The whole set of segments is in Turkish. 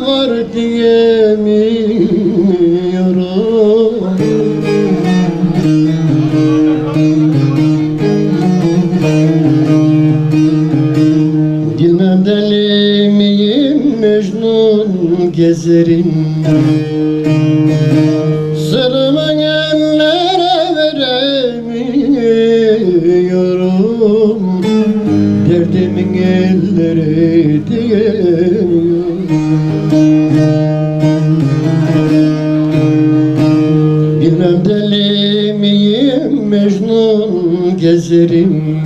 var diyemiyorum. Bilmem deli miyim Mecnun gezerim. Sırma ellere veremiyorum. Derdimin elleri Mecnun gezerim.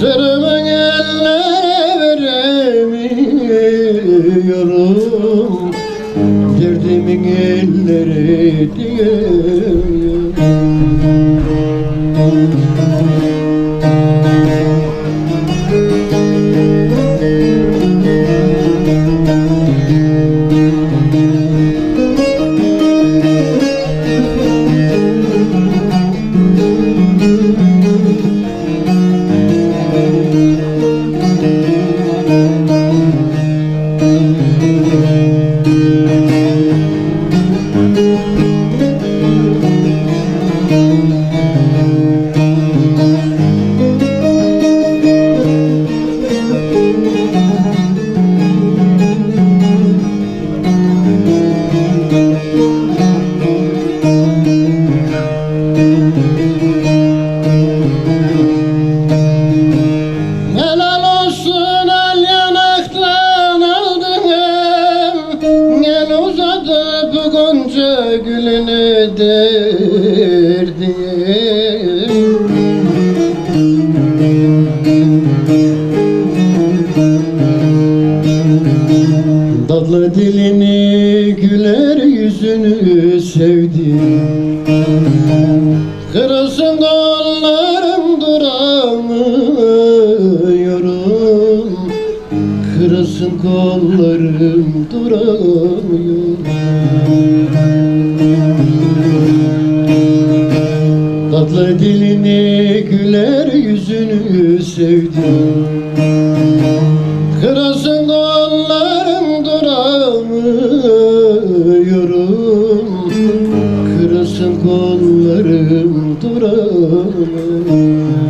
Sırrımı ellere veremiyorum. Derdimin ellere diyemiyorum Yeah. Gülünü derdim Tatlı dilini güler yüzünü sevdim. Kırılsın kollarım duramıyorum. Kırılsın kollarım duramıyorum Tatlı dilini güler yüzünü sevdim. Kırılsın kollarım duramıyorum. Kırılsın kollarım duramıyorum